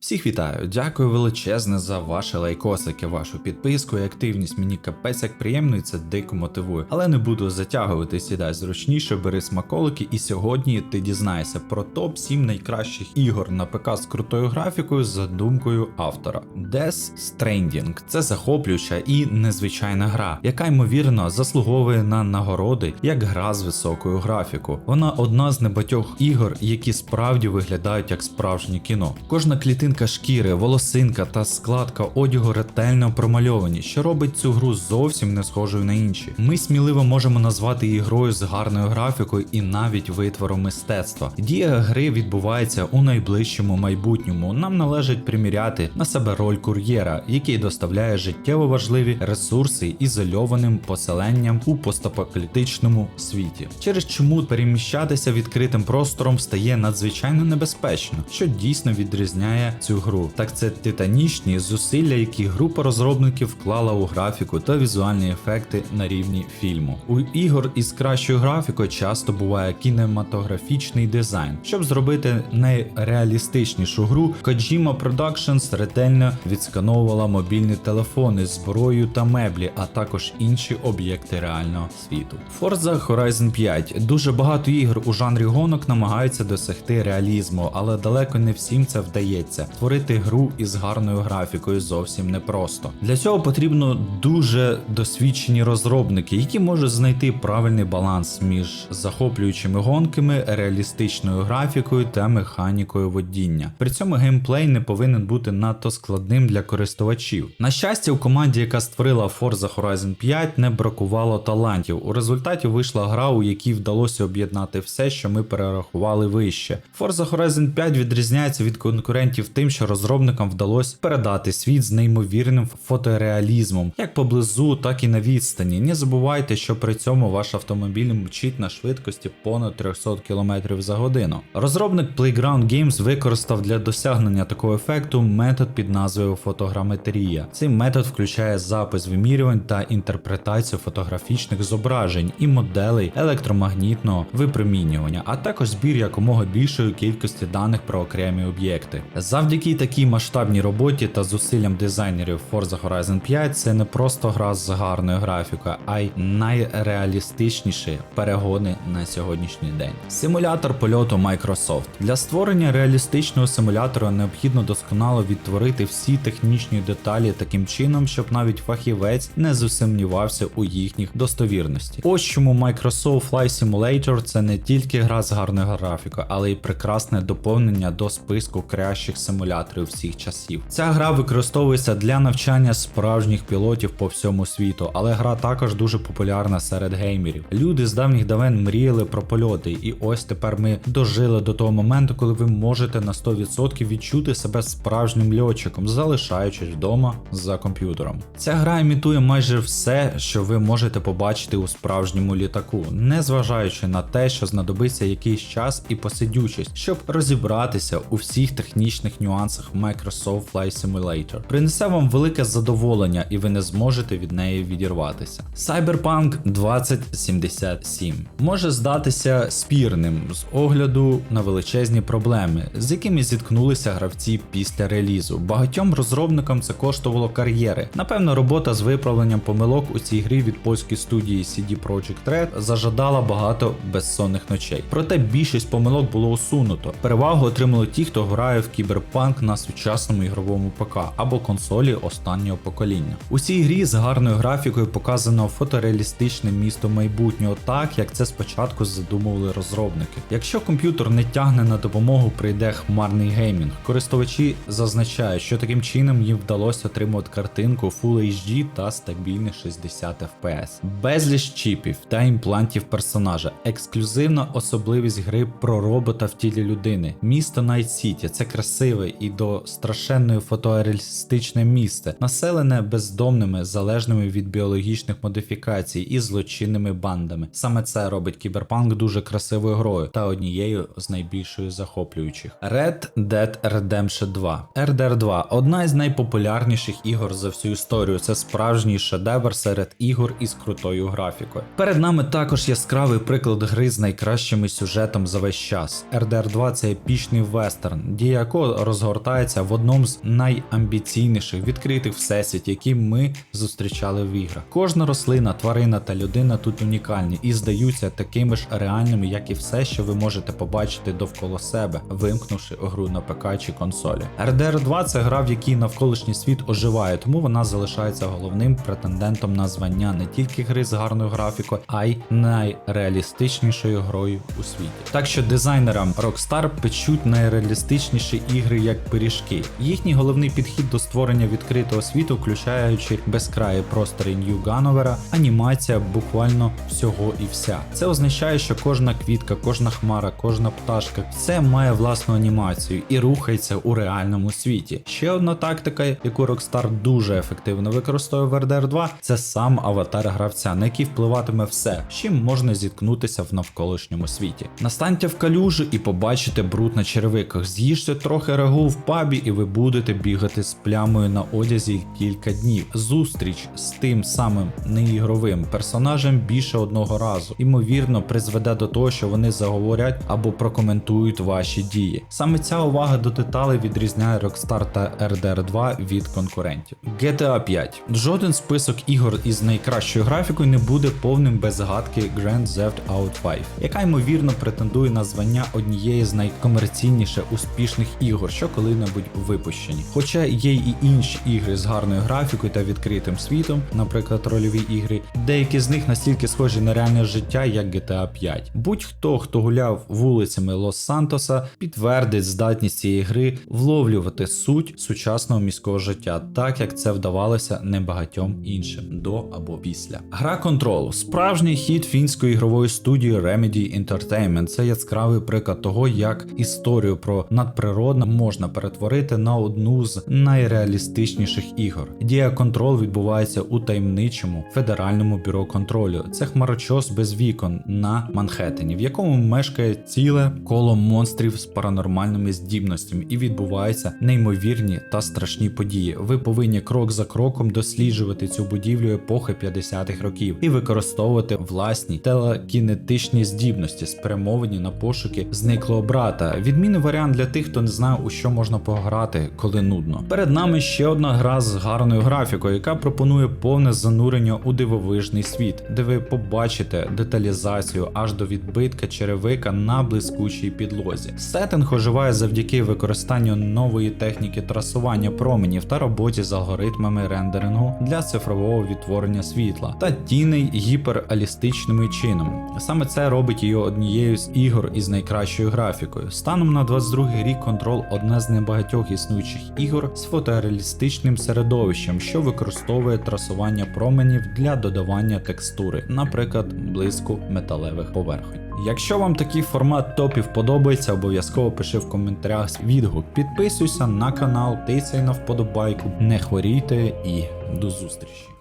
Всіх вітаю, дякую величезне за ваші лайкосики, вашу підписку і активність. Мені капець як приємно і це дико мотивує. Але не буду затягувати, сідай зручніше, бери смаколики, і сьогодні ти дізнаєшся про топ 7 найкращих ігор на ПК з крутою графікою за думкою автора. Death Stranding – це захоплююча і незвичайна гра, яка ймовірно заслуговує на нагороди як гра з високою графікою. Вона одна з небагатьох ігор, які справді виглядають як справжнє кіно. Кожна клітинка шкіри, волосинка та складка одягу ретельно промальовані, що робить цю гру зовсім не схожою на інші. Ми сміливо можемо назвати її грою з гарною графікою і навіть витвором мистецтва. Дія гри відбувається у найближчому майбутньому. Нам належить приміряти на себе роль кур'єра, який доставляє життєво важливі ресурси ізольованим поселенням у постапокаліптичному світі. Через чому переміщатися відкритим простором стає надзвичайно небезпечно, що дійсно відрізняє цю гру. Так це титанічні зусилля, які група розробників вклала у графіку та візуальні ефекти на рівні фільму. У ігор із кращою графікою часто буває кінематографічний дизайн. Щоб зробити найреалістичнішу гру, Kojima Productions ретельно відскановувала мобільні телефони, зброю та меблі, а також інші об'єкти реального світу. Forza Horizon 5 дуже багато ігор у жанрі гонок намагаються досягти реалізму, але далеко не всім це вдається. Створити гру із гарною графікою зовсім непросто. Для цього потрібно дуже досвідчені розробники, які можуть знайти правильний баланс між захоплюючими гонками, реалістичною графікою та механікою водіння. При цьому геймплей не повинен бути надто складним для користувачів. На щастя, у команді, яка створила Forza Horizon 5, не бракувало талантів. У результаті вийшла гра, у якій вдалося об'єднати все, що ми перерахували вище. Forza Horizon 5 відрізняється від конкурентів тим, що розробникам вдалося передати світ з неймовірним фотореалізмом, як поблизу, так і на відстані. Не забувайте, що при цьому ваш автомобіль мчить на швидкості понад 300 км за годину. Розробник Playground Games використав для досягнення такого ефекту метод під назвою фотограметрія. Цей метод включає запис вимірювань та інтерпретацію фотографічних зображень і моделей електромагнітного випромінювання, а також збір якомога більшої кількості даних про окремі об'єкти. Завдяки такій масштабній роботі та зусиллям дизайнерів Forza Horizon 5 це не просто гра з гарною графікою, а й найреалістичніші перегони на сьогоднішній день. Симулятор польоту Microsoft. Для створення реалістичного симулятора необхідно досконало відтворити всі технічні деталі таким чином, щоб навіть фахівець не засумнівався у їхніх достовірності. Ось чому Microsoft Flight Simulator це не тільки гра з гарною графікою, але й прекрасне доповнення до списку кращих симуляторів всіх часів. Ця гра використовується для навчання справжніх пілотів по всьому світу, але гра також дуже популярна серед геймерів. Люди з давніх давен мріяли про польоти, і ось тепер ми дожили до того моменту, коли ви можете на 100% відчути себе справжнім льотчиком, залишаючись вдома за комп'ютером. Ця гра імітує майже все, що ви можете побачити у справжньому літаку, незважаючи на те, що знадобиться якийсь час і посидючість, щоб розібратися у всіх технічних нюансах Microsoft Flight Simulator. Принесе вам велике задоволення, і ви не зможете від неї відірватися. Cyberpunk 2077 може здатися спірним з огляду на величезні проблеми, з якими зіткнулися гравці після релізу. Багатьом розробникам це коштувало кар'єри. Напевно, робота з виправленням помилок у цій грі від польської студії CD Projekt Red зажадала багато безсонних ночей. Проте більшість помилок було усунуто. Перевагу отримали ті, хто грає в кіберпанк на сучасному ігровому ПК або консолі останнього покоління. У цій грі з гарною графікою показано фотореалістичне місто майбутнього, так як це спочатку задумували розробники. Якщо комп'ютер не тягне на допомогу, прийде хмарний геймінг. Користувачі зазначають, що таким чином їм вдалося отримати картинку Full HD та стабільних 60 FPS. Безліч чіпів та імплантів персонажа, ексклюзивна особливість гри про робота в тілі людини. Місто Найт Сіті це красиве і до страшенної фотореалістичне місце, населене бездомними, залежними від біологічних модифікацій і злочинними бандами. Саме це робить кіберпанк дуже красивою грою та однією з найбільшою захоплюючих. Red Dead Redemption 2. RDR 2 одна із найпопулярніших ігор за всю історію. Це справжній шедевр серед ігор із крутою графікою. Перед нами також яскравий приклад гри з найкращими сюжетом за весь час. RDR 2 це епічний вестерн, дія якого розгортається в одному з найамбіційніших відкритих всесвітів, які ми зустрічали в іграх. Кожна рослина, тварина та людина тут унікальні і здаються такими ж реальними, як і все, що ви можете побачити довкола себе, вимкнувши гру на ПК чи консолі. RDR 2 це гра, в якій навколишній світ оживає, тому вона залишається головним претендентом на звання не тільки гри з гарною графікою, а й найреалістичнішою грою у світі. Так що дизайнерам Rockstar печуть найреалістичніші ігри як пиріжки. Їхній головний підхід до створення відкритого світу, включаючи безкраї простори Нью Гановера, анімація буквально всього і вся. Це означає, що кожна квітка, кожна хмара, кожна пташка все має власну анімацію і рухається у реальному світі. Ще одна тактика, яку Rockstar дуже ефективно використовує в RDR 2, це сам аватар гравця, на який впливатиме все, з чим можна зіткнутися в навколишньому світі. Настаньте в калюжу і побачите бруд на черевиках. З'їжте трохи рагу в пабі, і ви будете бігати з плямою на одязі кілька днів. Зустріч з тим самим неігровим персонажем більше одного разу, ймовірно, призведе до того, що вони заговорять або прокоментують ваші дії. Саме ця увага до деталей відрізняє Rockstar та RDR 2 від конкурентів. GTA 5. Жоден список ігор із найкращою графікою не буде повним без згадки Grand Theft Auto 5, яка ймовірно претендує на звання однієї з найкомерційніше успішних ігор, що коли-небудь випущені. Хоча є і інші ігри з гарною графікою та відкритим світом, наприклад, рольові ігри, деякі з них настільки схожі на реальне життя, як GTA 5. Будь-хто, хто гуляв вулицями Лос-Сантоса, підтвердить здатність цієї гри вловлювати суть сучасного міського життя, так як це вдавалося небагатьом іншим до або після. Гра Control – справжній хід фінської ігрової студії Remedy Entertainment. Це яскравий приклад того, як історію про надприродне можна перетворити на одну з найреалістичніших ігор. Дія Control відбувається у таємничому федеральному бюро контролю. Це хмарочос без вікон на Манхеттені, в якому мешкає ціле коло монстрів з паранормальними здібностями, і відбуваються неймовірні та страшні події. Ви повинні крок за кроком досліджувати цю будівлю епохи 50-х років і використовувати власні телекінетичні здібності, спрямовані на пошуки зниклого брата. Відмінний варіант для тих, хто не знає, у що можна пограти, коли нудно. Перед нами ще одна гра з гарною графікою, яка пропонує повне занурення у дивовижний світ, де ви побачите деталізацію аж до відбитка черевика на блискучій підлозі. Сеттинг оживає завдяки використанню нової техніки трасування променів та роботі з алгоритмами рендерингу для цифрового відтворення світла та тіней гіпералістичними чином. Саме це робить її однією з ігор із найкращою графікою. Станом на 22 рік Control одна з небагатьох існуючих ігор з фотореалістичним середовищем, що використовує трасування променів для додавання текстури, наприклад, блиску металевих поверхонь. Якщо вам такий формат топів подобається, обов'язково пиши в коментарях відгук. Підписуйся на канал, тицяй на вподобайку, не хворійте і до зустрічі.